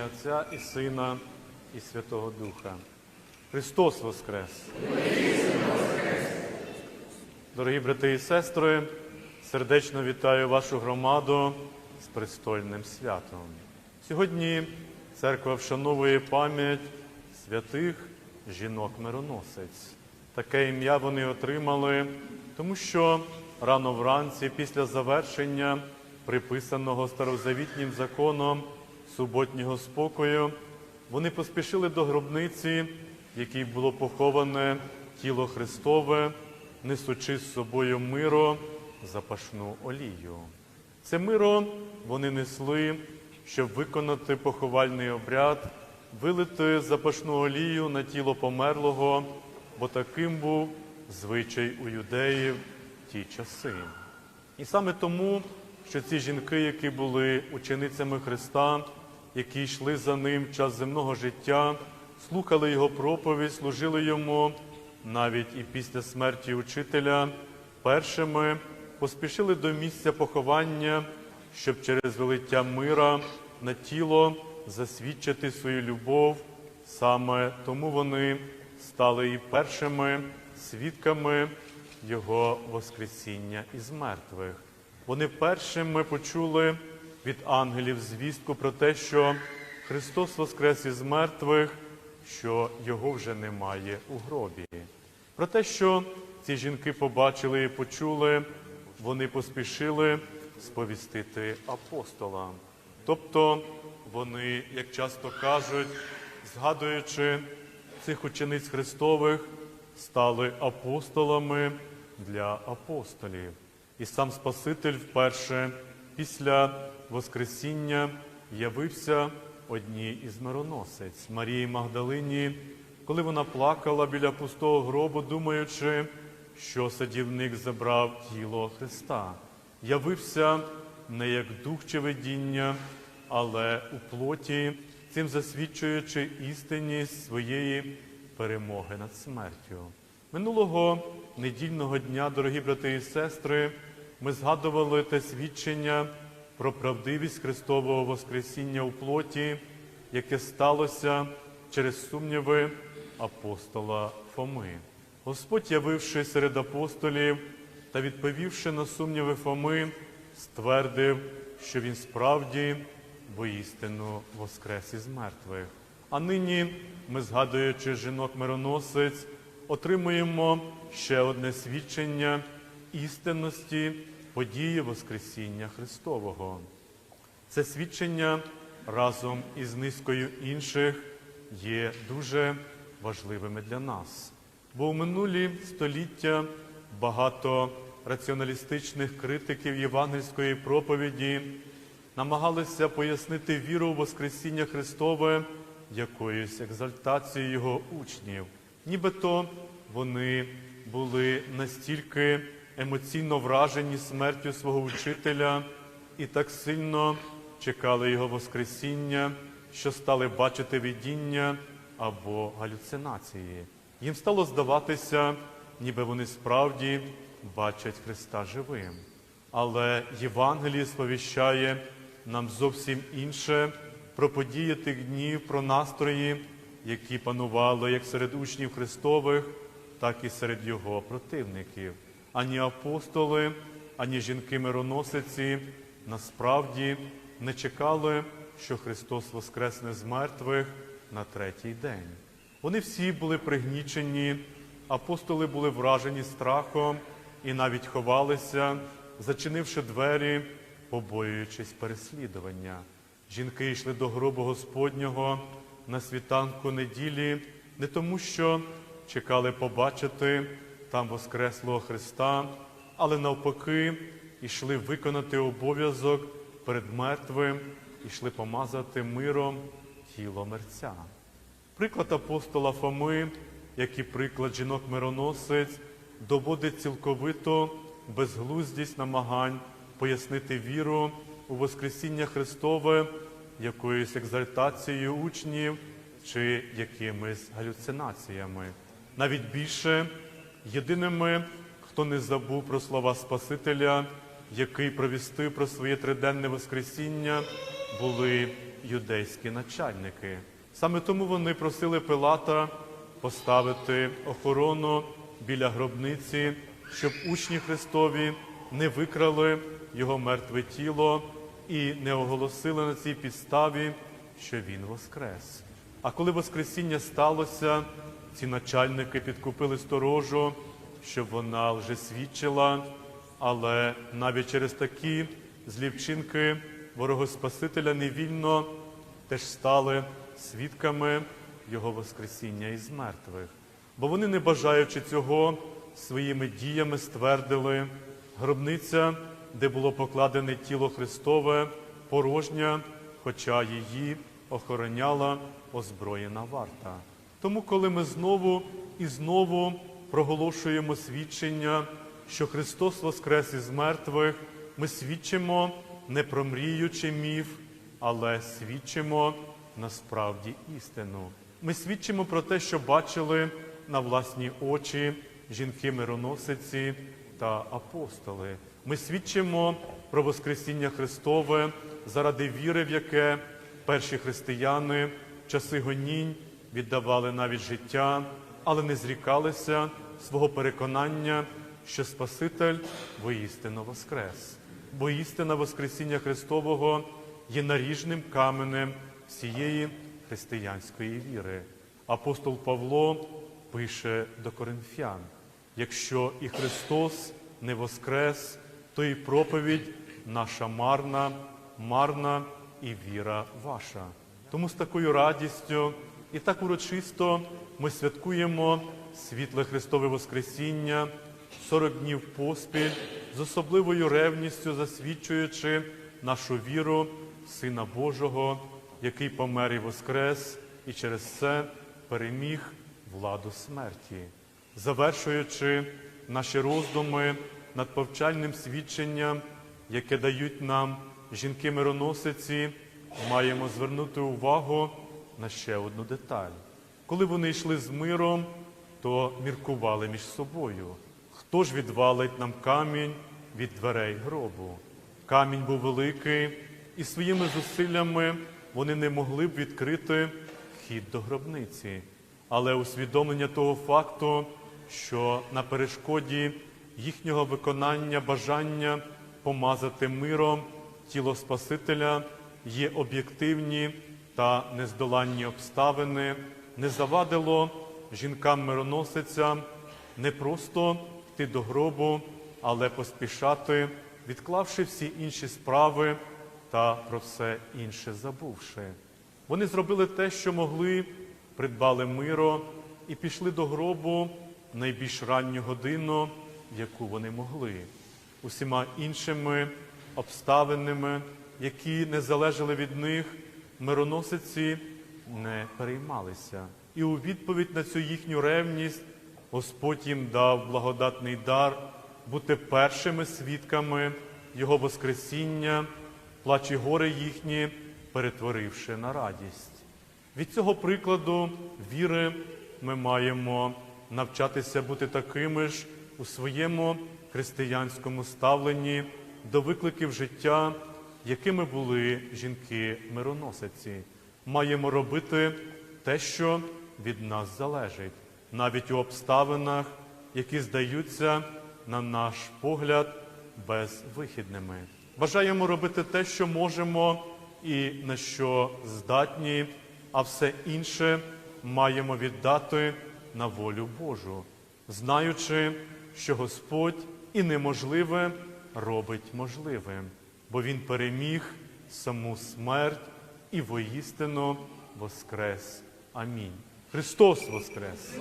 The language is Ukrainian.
ім'я Отця і Сина, і Святого Духа. Христос Воскрес! Дорогі брати і сестри, сердечно вітаю вашу громаду з престольним святом. Сьогодні церква вшановує пам'ять святих жінок-мироносець. Таке ім'я вони отримали, тому що рано вранці, після завершення приписаного старозавітнім законом суботнього спокою, вони поспішили до гробниці, в якій було поховане тіло Христове, несучи з собою миро, запашну олію. Це миро вони несли, щоб виконати поховальний обряд, вилити запашну олію на тіло померлого, бо таким був звичай у юдеїв ті часи. І саме тому, що ці жінки, які були ученицями Христа, які йшли за ним час земного життя, слухали Його проповідь, служили йому навіть і після смерті учителя, першими поспішили до місця поховання, щоб через вилиття мира на тіло засвідчити свою любов. Саме тому вони стали і першими свідками Його Воскресіння із мертвих. Вони першими почули від ангелів звістку про те, що Христос воскрес із мертвих, що Його вже немає у гробі. Про те, що ці жінки побачили і почули, вони поспішили сповістити апостолам. Тобто вони, як часто кажуть, згадуючи цих учениць Христових, стали апостолами для апостолів. І сам Спаситель вперше після Воскресіння явився одній із мироносець Марії Магдалині, коли вона плакала біля пустого гробу, думаючи, що садівник забрав тіло Христа. Явився не як дух чи видіння, але у плоті, цим засвідчуючи істинність своєї перемоги над смертю. Минулого недільного дня, дорогі брати і сестри, ми згадували те свідчення про правдивість Христового Воскресіння у плоті, яке сталося через сумніви апостола Фоми. Господь, явивши серед апостолів та відповівши на сумніви Фоми, ствердив, що він справді воістину воскрес із мертвих. А нині ми, згадуючи жінок-мироносець, отримуємо ще одне свідчення істинності події Воскресіння Христового. Це свідчення разом із низкою інших є дуже важливими для нас. Бо у минулі століття багато раціоналістичних критиків євангельської проповіді намагалися пояснити віру у Воскресіння Христове якоюсь екзальтацією його учнів. Нібито вони були настільки емоційно вражені смертю свого учителя і так сильно чекали його Воскресіння, що стали бачити видіння або галюцинації. Їм стало здаватися, ніби вони справді бачать Христа живим. Але Євангеліє сповіщає нам зовсім інше про події тих днів, про настрої, які панували як серед учнів Христових, так і серед його противників. Ані апостоли, ані жінки-мироносиці насправді не чекали, що Христос воскресне з мертвих на третій день. Вони всі були пригнічені, апостоли були вражені страхом і навіть ховалися, зачинивши двері, побоюючись переслідування. Жінки йшли до гробу Господнього на світанку неділі, не тому, що чекали побачити там Воскреслого Христа, але навпаки йшли виконати обов'язок перед мертвим, йшли помазати миром тіло мерця. Приклад апостола Фоми, як і приклад жінок-мироносець, доводить цілковито безглуздість намагань пояснити віру у Воскресіння Христове якоюсь екзальтацією учнів чи якимись галюцинаціями. Навіть більше єдиними, хто не забув про слова Спасителя, який провістив про своє триденне Воскресіння, були юдейські начальники. Саме тому вони просили Пилата поставити охорону біля гробниці, щоб учні Христові не викрали його мертве тіло і не оголосили на цій підставі, що він воскрес. А коли Воскресіння сталося, ці начальники підкупили сторожу, щоб вона вже свідчила, але навіть через такі злі вчинки ворогоспасителя невільно теж стали свідками Його Воскресіння із мертвих. Бо вони, не бажаючи цього, своїми діями ствердили, гробниця, де було покладене тіло Христове, порожня, хоча її охороняла озброєна варта. Тому, коли ми знову і знову проголошуємо свідчення, що Христос воскрес із мертвих, ми свідчимо не про мріючий міф, але свідчимо насправді істину. Ми свідчимо про те, що бачили на власні очі жінки-мироносиці та апостоли. Ми свідчимо про Воскресіння Христове заради віри, в яке перші християни часи гонінь віддавали навіть життя, але не зрікалися свого переконання, що Спаситель воістину воскрес. Бо істина Воскресіння Христового є наріжним каменем всієї християнської віри. Апостол Павло пише до коринфян: якщо і Христос не воскрес, то і проповідь наша марна, марна і віра ваша. Тому з такою радістю і так урочисто ми святкуємо світле Христове Воскресіння 40 днів поспіль, з особливою ревністю засвідчуючи нашу віру Сина Божого, який помер і воскрес, і через це переміг владу смерті, завершуючи наші роздуми над повчальним свідченням, яке дають нам жінки-мироносиці, маємо звернути увагу на ще одну деталь. Коли вони йшли з миром, то міркували між собою. Хто ж відвалить нам камінь від дверей гробу? Камінь був великий, і своїми зусиллями вони не могли б відкрити вхід до гробниці. Але усвідомлення того факту, що на перешкоді їхнього виконання бажання помазати миром тіло Спасителя є об'єктивні та нездоланні обставини, не завадило жінкам-мироносицям не просто йти до гробу, але поспішати, відклавши всі інші справи та про все інше забувши. Вони зробили те, що могли, придбали миро і пішли до гробу в найбільш ранню годину, яку вони могли, усіма іншими обставинами, які не залежали від них, мироносиці не переймалися. І у відповідь на цю їхню ревність Господь їм дав благодатний дар бути першими свідками Його Воскресіння, плач і горе їхні, перетворивши на радість. Від цього прикладу віри ми маємо навчатися бути такими ж у своєму християнському ставленні до викликів життя, якими були жінки-мироносиці. Маємо робити те, що від нас залежить, навіть у обставинах, які здаються, на наш погляд, безвихідними. Бажаємо робити те, що можемо і на що здатні, а все інше маємо віддати на волю Божу, знаючи, що Господь і неможливе робить можливим, бо Він переміг саму смерть і воістину воскрес. Амінь. Христос воскрес!